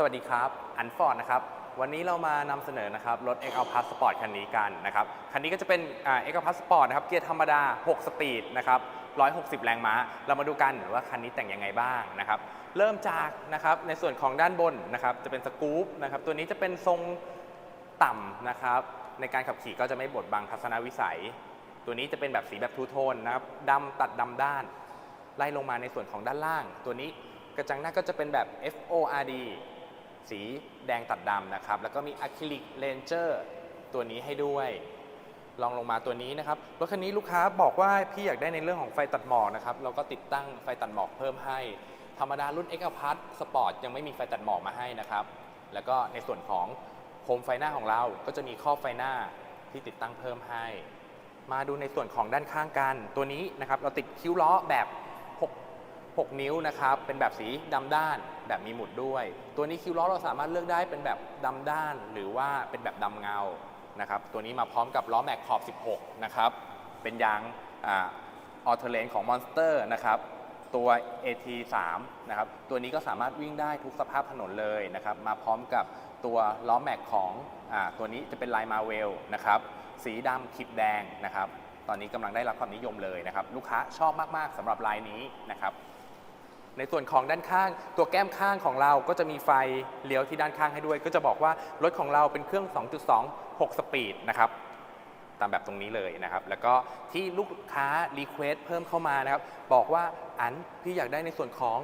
สวัสดีครับอันฟอร์ดนะครับวันนี้เรามานำเสนอนะครับรถ x l Plus Sport คันนี้กันนะครับคันนี้ก็จะเป็นอ่า x l Plus Sport นะครับเกียร์ธรรมดา 6 สปีดนะครับ160 แรงม้า เรามาดูกันว่าคันนี้แต่งยังไงบ้างนะครับเริ่มจากนะครับในส่วนของด้านบนนะครับจะเป็นสกู๊ปนะครับตัวนี้จะเป็นทรงต่ำนะครับในการขับขี่ก็จะไม่บดบังทัศนวิสัย ตัวนี้จะเป็นแบบสีแบบทูโทนนะครับดำตัดดำด้าน ไล่ลงมาในส่วนของด้านล่าง ตัวนี้กระจังหน้าก็จะเป็นแบบ FORD สีแดงตัดดำนะครับ แล้วก็มีอะคริลิกเลนเจอร์ตัวนี้ให้ด้วย ลองลงมาตัวนี้นะครับรถคันนี้ลูกค้าบอกว่าพี่อยากได้ในเรื่องของไฟตัดหมอกนะครับ เราก็ติดตั้งไฟตัดหมอกเพิ่มให้ ธรรมดารุ่น X a p a r t Sport ยังไม่มีไฟตัดหมอกมาให้นะครับ แล้วก็ในส่วนของโคมไฟหน้าของเรา ก็จะมีครอบไฟหน้าที่ติดตั้งเพิ่มให้ มาดูในส่วนของด้านข้างกัน ตัวนี้นะครับ เราติดคิ้วล้อแบบ 6 6 นิ้วนะครับ เป็นแบบสีดำด้านแบบมีหมุดด้วย ตัวนี้คิวล้อเราสามารถเลือกได้เป็นแบบดำด้าน หรือว่าเป็นแบบดำเงานะครับ ตัวนี้มาพร้อมกับล้อแม็กขอบ 16 นะครับ เป็นยางออเทเลนของ Monster นะครับตัว AT3 นะครับ ตัวนี้ก็สามารถวิ่งได้ทุกสภาพถนนเลยนะครับ มาพร้อมกับตัวล้อแม็กของอตัวนี้จะเป็นลายมาเวลนะครับ สีดำขีดแดงนะครับ ตอนนี้กำลังได้รับความนิยมเลยนะครับ ลูกค้าชอบมาก ๆสำหรับลายนี้นะครับ ในส่วนของด้านข้าง ตัวแก้มข้างของเราก็จะมีไฟเลี้ยวที่ด้านข้างให้ด้วย ก็จะบอกว่ารถของเราเป็นเครื่อง 2.2 6 สปีดนะครับตามแบบตรงนี้เลยนะครับ แล้วก็ที่ลูกค้ารีเควสเพิ่มเข้ามานะครับ บอกว่าอันพี่อยากได้ในส่วนของ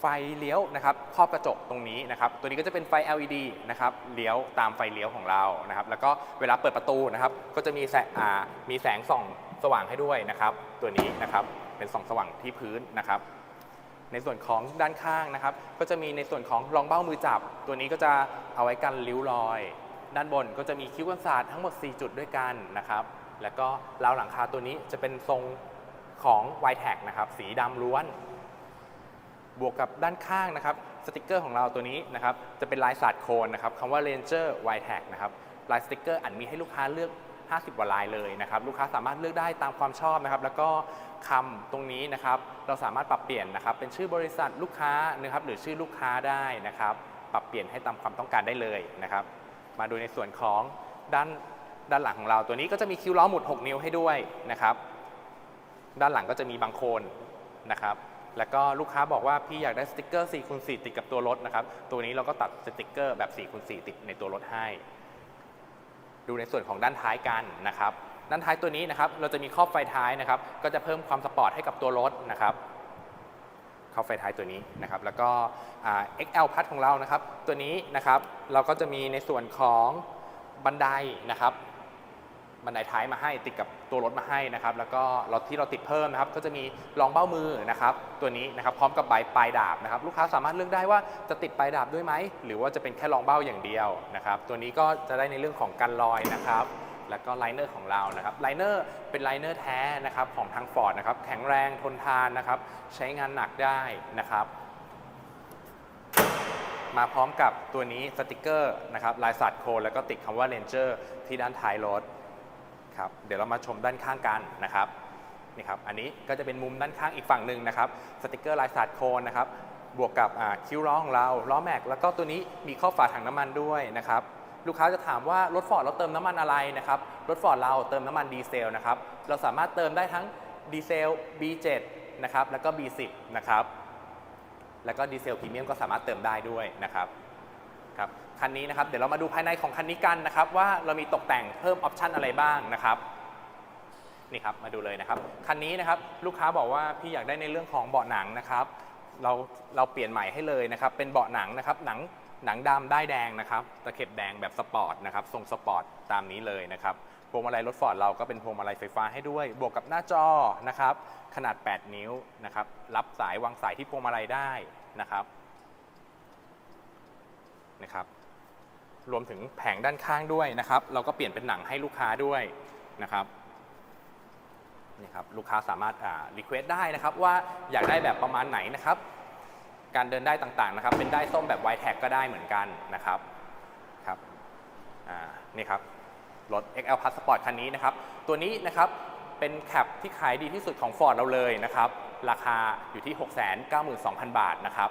ไฟเลี้ยวนะครับครอบกระจกตรงนี้นะครับ ตัวนี้ก็จะเป็นไฟ LED นะครับเลี้ยวตามไฟเลี้ยวของเรานะครับ แล้วก็เวลาเปิดประตูนะครับ ก็จะมีแสงอ่ามีแสงส่องสว่างให้ด้วยนะครับ ตัวนี้นะครับเป็นส่องสว่างที่พื้นนะครับ ในส่วนของด้านข้างนะครับ ก็จะมีในส่วนของรองเบ้ามือจับ ตัวนี้ก็จะเอาไว้กันริ้วรอย ด้านบนก็จะมีคิ้วกันศาสตร์ทั้งหมด 4 จุดด้วยกันนะครับ แล้วก็ราวหลังคาตัวนี้จะเป็นทรงของ y t a g นะครับ สีดำล้วน บวกกับด้านข้างนะครับสติกเกอร์ของเราตัวนี้นะครับจะเป็นลายศาสตร์โคนนะครับคำว่า Ranger y t a g นะครับลายสติกเกอร์อันมีให้ลูกค้าเลือก 50กว่าลายเลยนะครับลูกค้าสามารถเลือกได้ตามความชอบนะครับ แล้วก็คำตรงนี้นะครับ เราสามารถปรับเปลี่ยนนะครับ เป็นชื่อบริษัทลูกค้านะครับ หรือชื่อลูกค้าได้นะครับ ปรับเปลี่ยนให้ตามความต้องการได้เลยนะครับ มาดูในส่วนของด้านด้านหลังของเราตัวนี้ก็จะมีคิ้วล้อหมุด 6 นิ้วให้ด้วยนะครับ ด้านหลังก็จะมีบางโคนนะครับ แล้วก็ลูกค้าบอกว่าพี่อยากได้สติกเกอร์4คูณ4ติดกับตัวรถนะครับ ตัวนี้เราก็ตัดสติกเกอร์แบบ4คูณ4ติดในตัวรถให้ ดูในส่วนของด้านท้ายกันนะครับด้านท้ายตัวนี้นะครับเราจะมีครอบไฟท้ายนะครับ ก็จะเพิ่มความสปอร์ตให้กับตัวรถนะครับครอบไฟท้ายตัวนี้นะครับแล้วก็ XL พัดของเรานะครับ ตัวนี้นะครับเราก็จะมีในส่วนของบันไดนะครับ บันไดท้ายมาให้ติดกับตัวรถมาให้นะครับ แล้วก็รถที่เราติดเพิ่มนะครับ ก็จะมีรองเบ้ามือนะครับ ตัวนี้นะครับพร้อมกับใบปลายดาบนะครับ ลูกค้าสามารถเลือกได้ว่าจะติดปลายดาบด้วยไหมหรือว่าจะเป็นแค่รองเบ้าอย่างเดียวนะครับ ตัวนี้ก็จะได้ในเรื่องของกันรอยนะครับแล้วก็ไลเนอร์ของเรานะครับไลเนอร์เป็นไลเนอร์แท้นะครับของทางฟอร์ดนะครับแข็งแรงทนทานนะครับ ใช้งานหนักได้นะครับ มาพร้อมกับตัวนี้สติกเกอร์นะครับลายสัตว์โค แล้วก็ติดคำว่า Ranger ที่ด้านท้ายรถ ครับ เดี๋ยวเรามาชมด้านข้างกันนะครับนี่ครับ อันนี้ก็จะเป็นมุมด้านข้างอีกฝั่งหนึ่งนะครับ สติกเกอร์ลายสัตว์โคนนะครับ บวกกับคิ้วล้อของเรา ล้อแม็ก แล้วก็ตัวนี้มีข้อฝาถังน้ำมันด้วยนะครับ ลูกค้าจะถามว่ารถฟอร์ดเราเติมน้ำมันอะไรนะครับ รถฟอร์ดเราเติมน้ำมันดีเซลนะครับ เราสามารถเติมได้ทั้งดีเซล B7 นะครับ แล้วก็ B10 นะครับ แล้วก็ดีเซลพรีเมียมก็สามารถเติมได้ด้วยนะครับ ครับ คันนี้นะครับ เดี๋ยวเรามาดูภายในของคันนี้กันนะครับ ว่าเรามีตกแต่งเพิ่มออปชันอะไรบ้างนะครับนี่ครับมาดูเลยนะครับคันนี้นะครับลูกค้าบอกว่าพี่อยากได้ในเรื่องของเบาะหนังนะครับ เราเราเปลี่ยนใหม่ให้เลยนะครับ เป็นเบาะหนังนะครับหนังหนังดำได้แดงนะครับตะเข็บแดงแบบสปอร์ตนะครับทรงสปอร์ตตามนี้เลยนะครับพวงมาลัยรถฟอร์ดเราก็เป็นพวงมาลัยไฟฟ้าให้ด้วย บวกกับหน้าจอนะครับ ขนาด 8 นิ้วนะครับ รับสายวางสายที่พวงมาลัยได้นะครับนะครับ รวมถึงแผงด้านข้างด้วยนะครับ เราก็เปลี่ยนเป็นหนังให้ลูกค้าด้วยนะครับนี่ครับลูกค้าสามารถรีเควสได้นะครับว่าอยากได้แบบประมาณไหนนะครับ การเดินได้ต่างๆนะครับ เป็นได้ส้มแบบ y t a g ก็ได้เหมือนกันนะครับครับอ่านี่ครับรถ XL Plus Sport คันนี้นะครับ ตัวนี้นะครับเป็นแคปที่ขายดีที่สุดของ Ford เราเลยนะครับ ราคาอยู่ที่ 692,000 บาทนะครับ